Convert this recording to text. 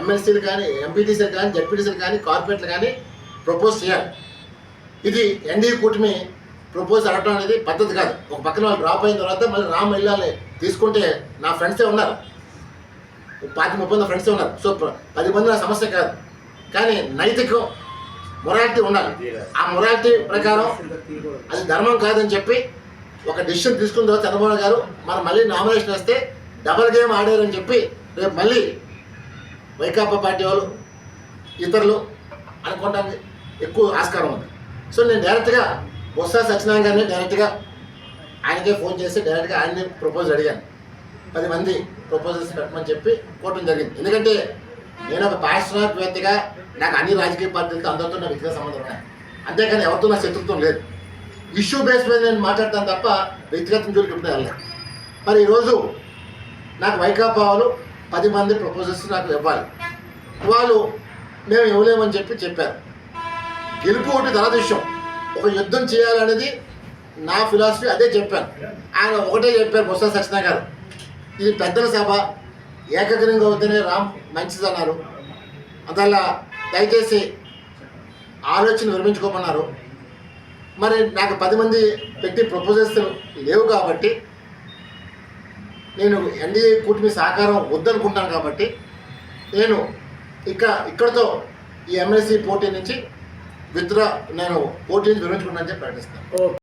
ఎమ్మెల్సీలు కానీ ఎంపీటీసీలు కానీ జడ్పీటీసీలు కానీ కార్పొరేట్లు కానీ ప్రపోజ్ చేయాలి. ఇది ఎన్డీఏ కూటమి ప్రపోజ్ అడగడం అనేది పద్ధతి కాదు. ఒక పక్కన వాళ్ళు డ్రాప్ అయిన తర్వాత మళ్ళీ రామ్ వెళ్ళాలి తీసుకుంటే నా ఫ్రెండ్సే ఉన్నారు. పాతి ముప్పై మంది ఫ్రెండ్సే ఉన్నారు. సో పది మంది నా సమస్య కాదు. కానీ నైతికం మొరాలిటీ ఉండాలి. ఆ మొరాలిటీ ప్రకారం అది ధర్మం కాదని చెప్పి ఒక డిసిషన్ తీసుకున్న తర్వాత చంద్రబాబు గారు మనం మళ్ళీ నామినేషన్ వేస్తే డబల్ గేమ్ ఆడారని చెప్పి రేపు మళ్ళీ వైకాపా పార్టీ వాళ్ళు ఇతరులు అనుకోవడానికి ఎక్కువ ఆస్కారం ఉంది. సో నేను డైరెక్ట్గా బొత్స సత్యనారాయణ గారిని డైరెక్ట్గా ఆయనకే ఫోన్ చేసి డైరెక్ట్గా ఆయన్ని ప్రపోజ్ అడిగాను. పది మంది ప్రపోజల్స్ పెట్టమని చెప్పి కోవటం జరిగింది. ఎందుకంటే నేను ఒక పారిశ్రామికవేత్తగా నాకు అన్ని రాజకీయ పార్టీలతో అందరితో నా వ్యక్తిగత సంబంధం ఉన్నాయి. అంతేకాని ఎవరితో నా శత్రుత్వం లేదు. ఇష్యూ బేస్ మీద నేను మాట్లాడతాను తప్ప వ్యక్తిగతం జోలికి ఎప్పుడు వెళ్ళలేదు మరి ఈరోజు నాకు వైకాపా వాళ్ళు పది మంది ప్రపోజల్స్ నాకు ఇవ్వాలి. వాళ్ళు మేము ఇవ్వలేమని చెప్పి చెప్పారు. గెలుపు ఒకటి ధరదృశ్యం ఒక యుద్ధం చేయాలనేది నా ఫిలాసఫీ అదే చెప్పాను. ఆయన ఒకటే చెప్పారు బొత్స సత్యనారాయణ గారు. ఇది పెద్దల సభ ఏకగ్రంగా అవుతేనే రామ్ మంచిదన్నారు అందువల్ల దయచేసి ఆలోచన విరమించుకోమన్నారు. మరి నాకు పది మంది పెట్టి ప్రపోజల్స్ లేవు కాబట్టి నేను ఎన్డీఏ కూటమి సహకారం వద్దనుకుంటాను కాబట్టి నేను ఇక ఇక్కడతో ఈ ఎమ్మెల్సీ పోటీ నుంచి విత్డ్రా నేను పోటీ నుంచి విరమించుకున్నానని చెప్పి ప్రకటిస్తాను.